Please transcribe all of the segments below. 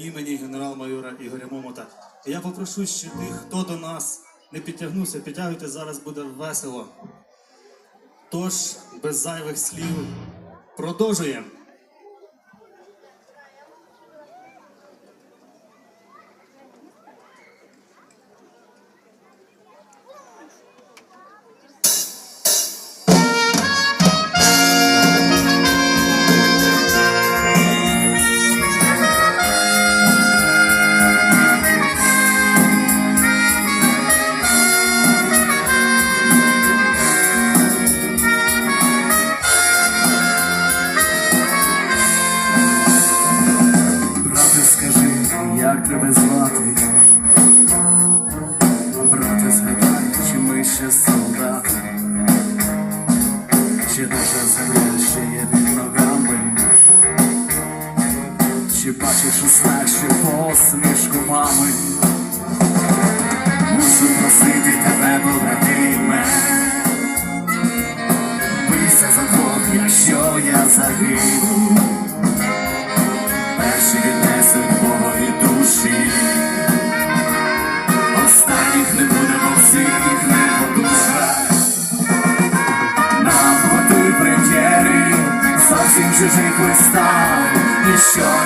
імені генерал-майора Ігоря Момота. Я попрошу ще тих, хто до нас не підтягнувся, підтягуйте, зараз буде весело. Тож, без зайвих слів, продовжуємо. Бачиш у снах посмішку мами? Мушу просити тебе, побратиме Бийся за двох, якщо я загину. Перші віднесуть Богові душі, останніх не будемо всіх не душа. Нам готуй прем'єри, зовсім чужих вистав, ніщо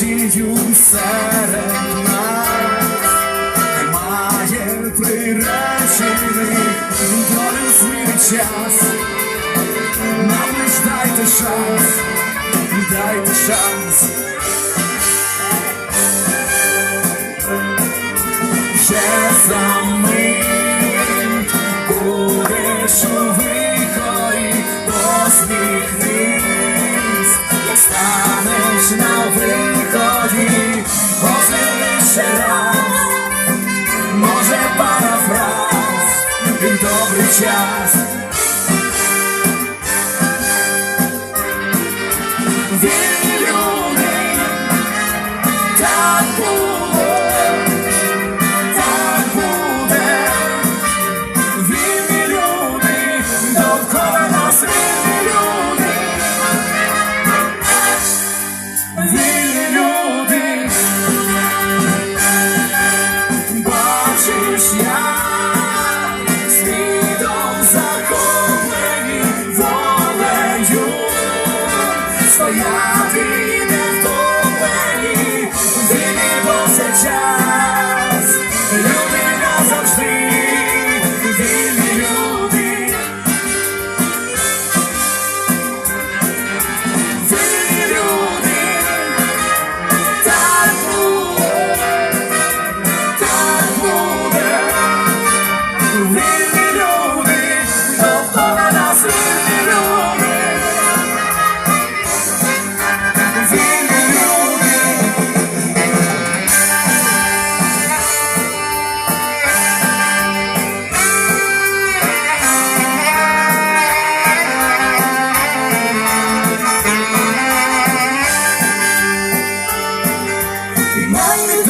течію серед нас. Немає приречених. Долю зміни час. Нам лиш дайте шанс, дайте шанс. Ще за мить будеш у викої, посміхнись, як станеш на ще раз, може парафраз, і добрий час.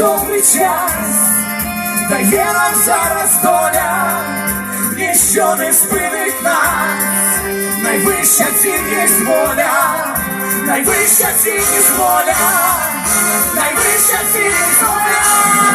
добрий час дає нам зараз доля, ніщо не спинить нас, найвища цінність воля, найвища цінність воля, найвища цінність воля.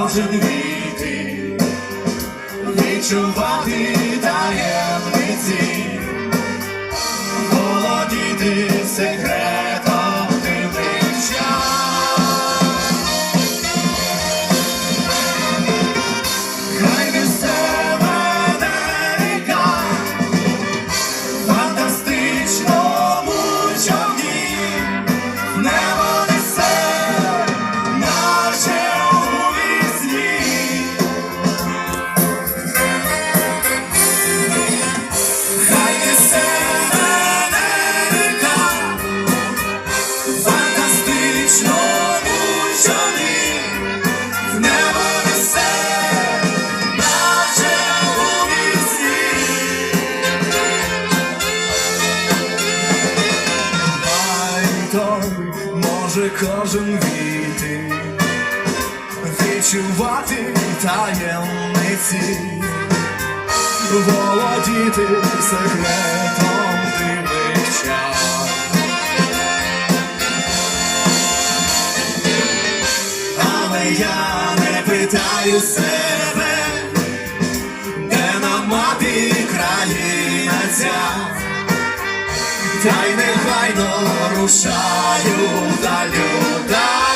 кожен віти відчувати. може кожен віти відчувати таємниці, володіти секретом дивних чар. Але я не питаю себе та й нехайно рушаю далю.